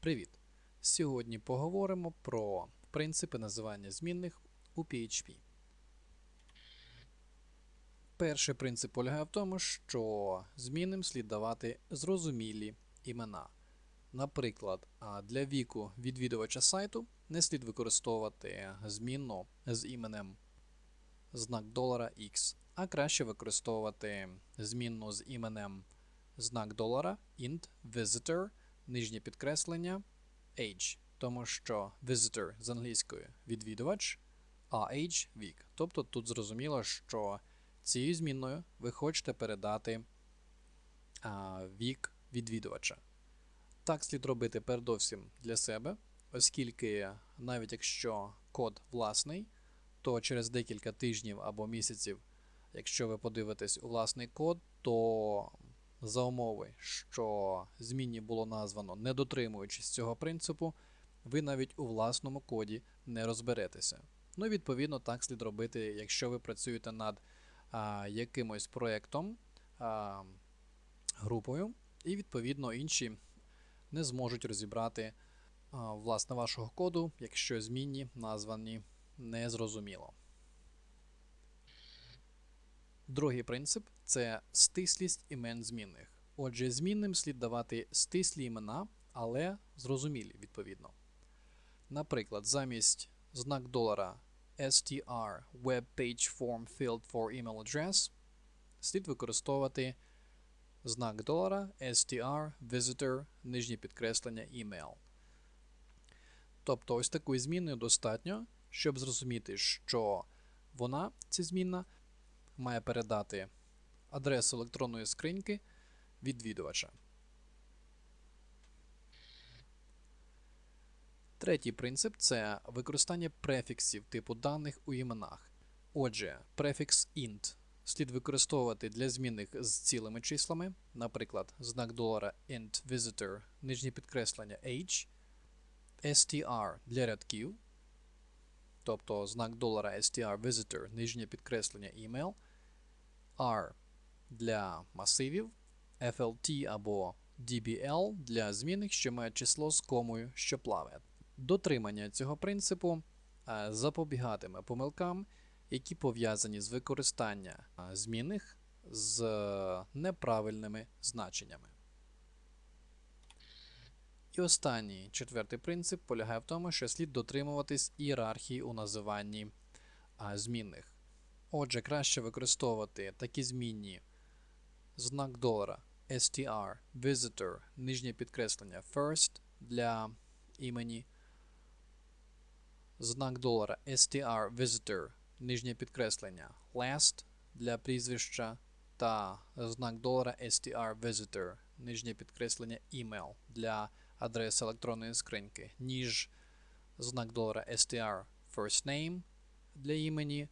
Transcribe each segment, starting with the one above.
Привіт! Сьогодні поговоримо про принципи називання змінних у PHP. Перший принцип полягає в тому, що змінним слід давати зрозумілі імена. Наприклад, для віку відвідувача сайту не слід використовувати змінну з іменем знак долара X, а краще використовувати змінну з іменем знак долара int visitor нижнє підкреслення age, тому що visitor з англійської відвідувач, а age вік. Тобто тут зрозуміло, що цією змінною ви хочете передати а, вік відвідувача. Так слід робити передовсім для себе, оскільки навіть якщо код власний, то через декілька тижнів або місяців, якщо ви подивитесь у власний код, то за умови, що змінні було названо не дотримуючись цього принципу, ви навіть у власному коді не розберетеся. Ну і відповідно так слід робити, якщо ви працюєте над а, якимось проєктом, а, групою, і відповідно інші не зможуть розібрати а, власне вашого коду, якщо змінні названі незрозуміло. Другий принцип це стислість імен змінних. Отже, змінним слід давати стислі імена, але зрозумілі відповідно. Наприклад, замість знак долара str web page form field for email address слід використовувати знак долара str visitor нижнє підкреслення email. Тобто ось такою зміною достатньо, щоб зрозуміти, що вона, ця змінна, має передати адресу електронної скриньки відвідувача. Третій принцип це використання префіксів типу даних у іменах. Отже, префікс int слід використовувати для змінних з цілими числами, наприклад, знак долара int visitor, нижнє підкреслення age, str для рядків, тобто знак долара str visitor, нижнє підкреслення email, R для масивів, FLT або DBL для змінних, що мають число з комою, що плаває. Дотримання цього принципу е, запобігатиме помилкам, які пов'язані з використанням е, змінних з е, неправильними значеннями. І останній четвертий принцип полягає в тому, що слід дотримуватись ієрархії у називанні змінних. Отже, краще використовувати такі змінні. Знак долара str, visitor, нижнє підкреслення first для імені, знак долара str visitor, нижнє підкреслення last для прізвища. Та знак долара str visitor, нижнє підкреслення email для адреси електронної скриньки, ніж знак долара str first name для імені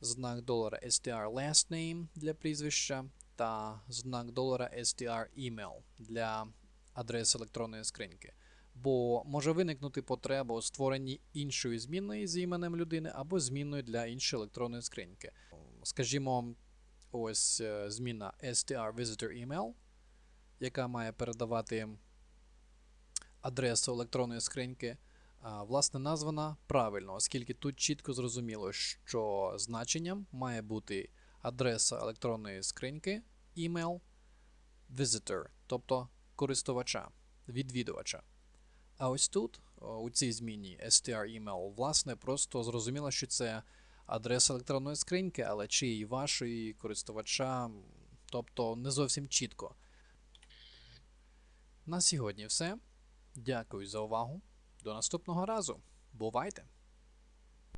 знак долара str last name для прізвища та знак долара str email для адреси електронної скриньки. Бо може виникнути потреба у створенні іншої змінної з іменем людини або змінної для іншої електронної скриньки. Скажімо, ось е, зміна str visitor email, яка має передавати адресу електронної скриньки власне названа правильно, оскільки тут чітко зрозуміло, що значенням має бути адреса електронної скриньки, email, visitor, тобто користувача, відвідувача. А ось тут, у цій зміні str email, власне, просто зрозуміло, що це адреса електронної скриньки, але чи і вашої користувача, тобто не зовсім чітко. На сьогодні все. Дякую за увагу. До наступного разу. Бувайте!